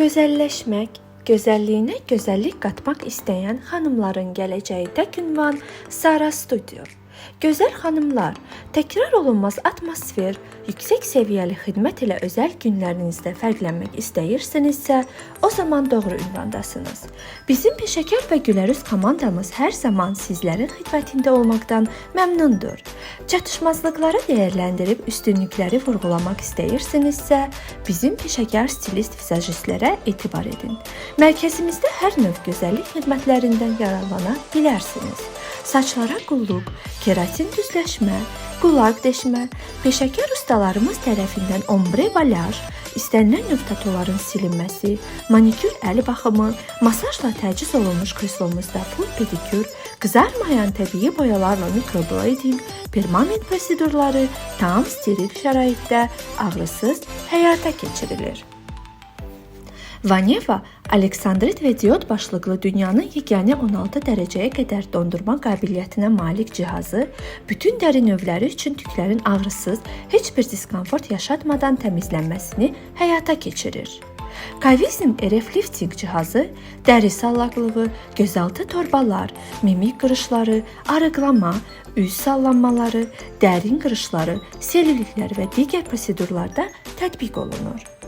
Gözəlləşmək, gözəlliyinə gözəllik qatmaq istəyən xanımların gələcəyi tək ünvan Sara Studio. Gözəl xanımlar, təkrar olunmaz atmosfer, yüksək səviyyəli xidmət ilə özəl günlərinizdə fərqlənmək istəyirsinizsə, o zaman doğru ünvandasınız. Bizim peşəkar və gülərüz komandamız hər zaman sizlərin xidmətində olmaqdan məmnundur. Çatışmazlıqları dəyərləndirib üstünlükləri vurğulamaq istəyirsinizsə, bizim peşəkar stilist vizajistlərə etibar edin. Mərkəzimizdə hər növ gözəllik xidmətlərindən yararlana bilərsiniz. Saçlara qulluq, keratin düzləşmə, qulaq deşmə, peşəkar ustalarımız tərəfindən ombre balyaj, istənilən növ tatuların silinməsi, manikür əl baxımı, masajla təchiz olunmuş kreslomuzda full pedikür, qızarmayan təbii boyalarla mikroblading, permanent prosedurları tam steril şəraitdə ağrısız həyata keçirilir. Vaneva Aleksandrit və diod başlıqlı dünyanın yeganə 16 dərəcəyə qədər dondurma qabiliyyətinə malik cihazı bütün dəri növləri üçün tüklərin ağrısız, heç bir diskomfort yaşatmadan təmizlənməsini həyata keçirir. Kavizm RF lifting cihazı dəri sallaqlığı, gözaltı torbalar, mimik qırışları, arıqlama, üz sallanmaları, dərin qırışları, selülitlər və digər prosedurlarda tətbiq olunur.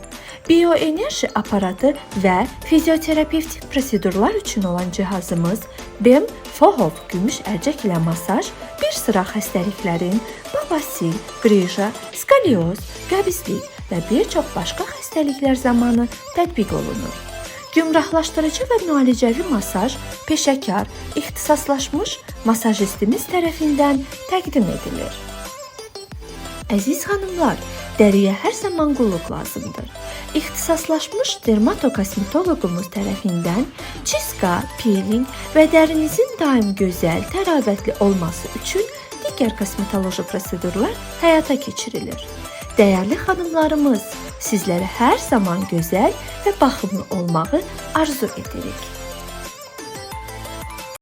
Bioenerji aparatı və fizioterapevtik prosedurlar üçün olan cihazımız BEM FOHOV gümüş ərcək ilə masaj bir sıra xəstəliklərin babasil, qrija, skalioz, qəbizlik və bir çox başqa xəstəliklər zamanı tətbiq olunur. Gümrahlaşdırıcı və müalicəvi masaj peşəkar, ixtisaslaşmış masajistimiz tərəfindən təqdim edilir. Əziz xanımlar, dəriyə hər zaman qulluq lazımdır. İxtisaslaşmış dermatokosmetoloqumuz tərəfindən çiska, peeling və dərinizin daim gözəl, təravətli olması üçün digər kosmetoloji prosedurlar həyata keçirilir. Dəyərli xanımlarımız, sizlərə hər zaman gözəl və baxımlı olmağı arzu edirik.